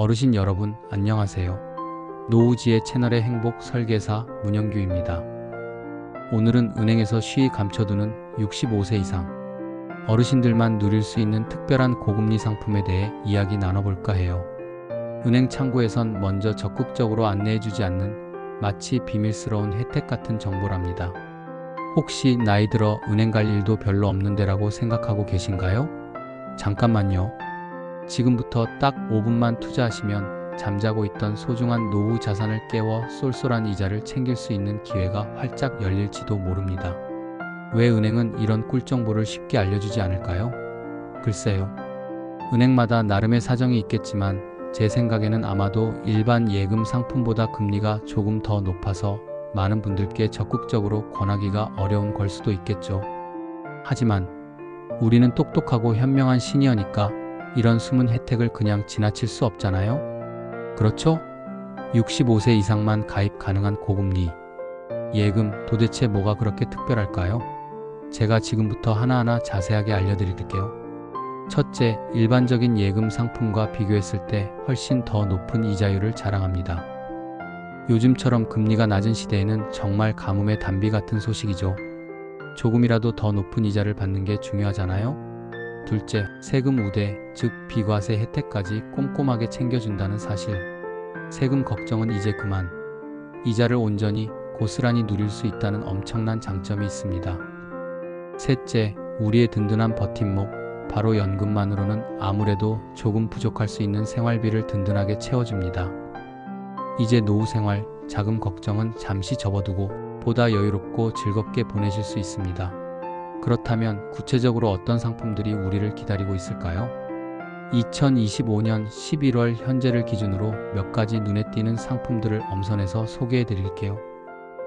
어르신 여러분, 안녕하세요. 노우지의 채널의 행복 설계사 문영규입니다. 오늘은 은행에서 쉬이 감춰두는 65세 이상 어르신들만 누릴 수 있는 특별한 고금리 상품에 대해 이야기 나눠볼까 해요. 은행 창구에선 먼저 적극적으로 안내해주지 않는 마치 비밀스러운 혜택 같은 정보랍니다. 혹시 나이 들어 은행 갈 일도 별로 없는데라고 생각하고 계신가요? 잠깐만요. 지금부터 딱 5분만 투자하시면 잠자고 있던 소중한 노후 자산을 깨워 쏠쏠한 이자를 챙길 수 있는 기회가 활짝 열릴지도 모릅니다. 왜 은행은 이런 꿀 정보를 쉽게 알려주지 않을까요? 글쎄요. 은행마다 나름의 사정이 있겠지만 제 생각에는 아마도 일반 예금 상품보다 금리가 조금 더 높아서 많은 분들께 적극적으로 권하기가 어려운 걸 수도 있겠죠. 하지만 우리는 똑똑하고 현명한 시니어니까 이런 숨은 혜택을 그냥 지나칠 수 없잖아요? 그렇죠? 65세 이상만 가입 가능한 고금리. 예금 도대체 뭐가 그렇게 특별할까요? 제가 지금부터 하나하나 자세하게 알려드릴게요. 첫째, 일반적인 예금 상품과 비교했을 때 훨씬 더 높은 이자율을 자랑합니다. 요즘처럼 금리가 낮은 시대에는 정말 가뭄의 단비 같은 소식이죠. 조금이라도 더 높은 이자를 받는 게 중요하잖아요? 둘째, 세금 우대, 즉 비과세 혜택까지 꼼꼼하게 챙겨준다는 사실. 세금 걱정은 이제 그만. 이자를 온전히 고스란히 누릴 수 있다는 엄청난 장점이 있습니다. 셋째, 우리의 든든한 버팀목, 바로 연금만으로는 아무래도 조금 부족할 수 있는 생활비를 든든하게 채워줍니다. 이제 노후 생활, 자금 걱정은 잠시 접어두고 보다 여유롭고 즐겁게 보내실 수 있습니다. 그렇다면 구체적으로 어떤 상품들이 우리를 기다리고 있을까요? 2025년 11월 현재를 기준으로 몇 가지 눈에 띄는 상품들을 엄선해서 소개해 드릴게요.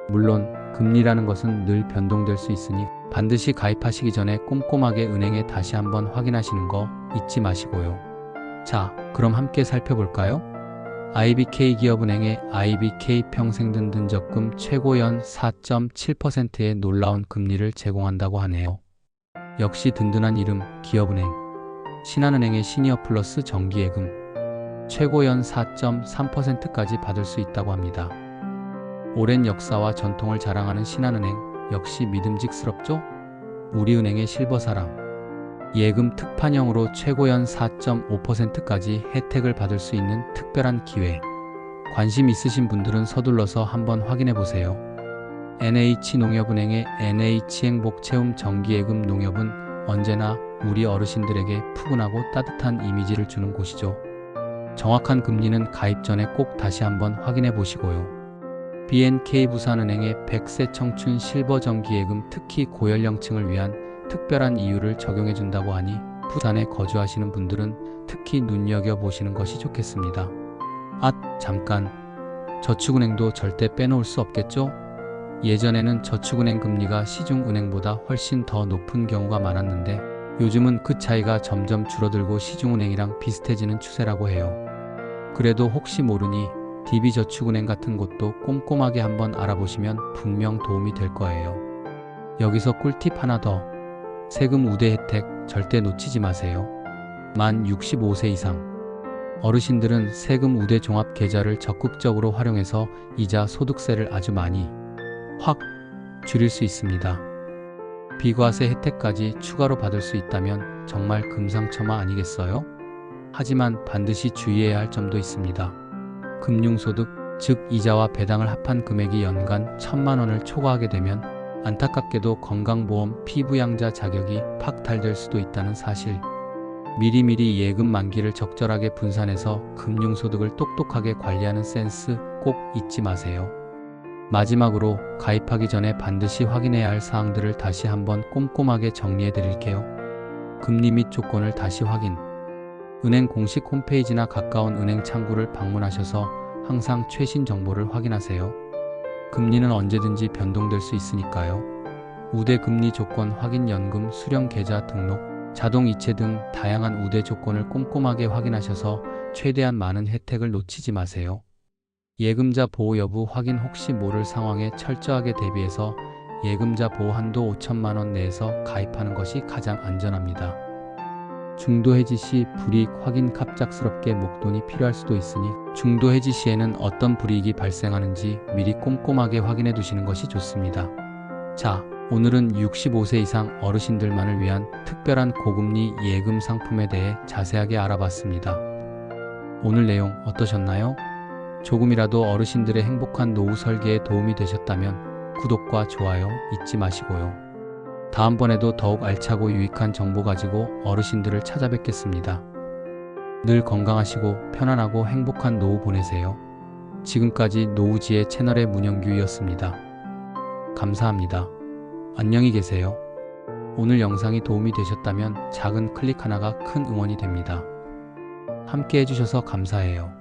물론 금리라는 것은 늘 변동될 수 있으니 반드시 가입하시기 전에 꼼꼼하게 은행에 다시 한번 확인하시는 거 잊지 마시고요. 자, 그럼 함께 살펴볼까요? IBK 기업은행의 IBK 평생든든 적금 최고연 4.7%의 놀라운 금리를 제공한다고 하네요. 역시 든든한 이름 기업은행. 신한은행의 시니어 플러스 정기예금. 최고연 4.3%까지 받을 수 있다고 합니다. 오랜 역사와 전통을 자랑하는 신한은행 역시 믿음직스럽죠? 우리은행의 실버사랑. 예금 특판형으로 최고연 4.5%까지 혜택을 받을 수 있는 특별한 기회. 관심 있으신 분들은 서둘러서 한번 확인해 보세요. NH농협은행의 NH행복채움 정기예금 농협은 언제나 우리 어르신들에게 푸근하고 따뜻한 이미지를 주는 곳이죠. 정확한 금리는 가입 전에 꼭 다시 한번 확인해 보시고요. BNK 부산은행의 100세 청춘 실버 정기예금 특히 고연령층을 위한 특별한 이유를 적용해 준다고 하니 부산에 거주하시는 분들은 특히 눈여겨보시는 것이 좋겠습니다. 아, 잠깐. 저축은행도 절대 빼놓을 수 없겠죠? 예전에는 저축은행 금리가 시중은행보다 훨씬 더 높은 경우가 많았는데 요즘은 그 차이가 점점 줄어들고 시중은행이랑 비슷해지는 추세라고 해요. 그래도 혹시 모르니 DB저축은행 같은 곳도 꼼꼼하게 한번 알아보시면 분명 도움이 될 거예요. 여기서 꿀팁 하나 더. 세금 우대 혜택 절대 놓치지 마세요. 만 65세 이상. 어르신들은 세금 우대 종합 계좌를 적극적으로 활용해서 이자 소득세를 아주 많이 확 줄일 수 있습니다. 비과세 혜택까지 추가로 받을 수 있다면 정말 금상첨화 아니겠어요? 하지만 반드시 주의해야 할 점도 있습니다. 금융소득, 즉 이자와 배당을 합한 금액이 연간 천만 원을 초과하게 되면 안타깝게도 건강보험 피부양자 자격이 박탈될 수도 있다는 사실. 미리미리 예금 만기를 적절하게 분산해서 금융소득을 똑똑하게 관리하는 센스 꼭 잊지 마세요. 마지막으로 가입하기 전에 반드시 확인해야 할 사항들을 다시 한번 꼼꼼하게 정리해 드릴게요. 금리 및 조건을 다시 확인. 은행 공식 홈페이지나 가까운 은행 창구를 방문하셔서 항상 최신 정보를 확인하세요. 금리는 언제든지 변동될 수 있으니까요. 우대 금리 조건 확인 연금 수령 계좌 등록, 자동 이체 등 다양한 우대 조건을 꼼꼼하게 확인하셔서 최대한 많은 혜택을 놓치지 마세요. 예금자 보호 여부 확인 혹시 모를 상황에 철저하게 대비해서 예금자 보호 한도 5천만 원 내에서 가입하는 것이 가장 안전합니다. 중도 해지 시 불이익 확인 갑작스럽게 목돈이 필요할 수도 있으니 중도 해지 시에는 어떤 불이익이 발생하는지 미리 꼼꼼하게 확인해 두시는 것이 좋습니다. 자, 오늘은 65세 이상 어르신들만을 위한 특별한 고금리 예금 상품에 대해 자세하게 알아봤습니다. 오늘 내용 어떠셨나요? 조금이라도 어르신들의 행복한 노후 설계에 도움이 되셨다면 구독과 좋아요 잊지 마시고요. 다음번에도 더욱 알차고 유익한 정보 가지고 어르신들을 찾아뵙겠습니다. 늘 건강하시고 편안하고 행복한 노후 보내세요. 지금까지 노우지의 채널의 문영규였습니다. 감사합니다. 안녕히 계세요. 오늘 영상이 도움이 되셨다면 작은 클릭 하나가 큰 응원이 됩니다. 함께 해주셔서 감사해요.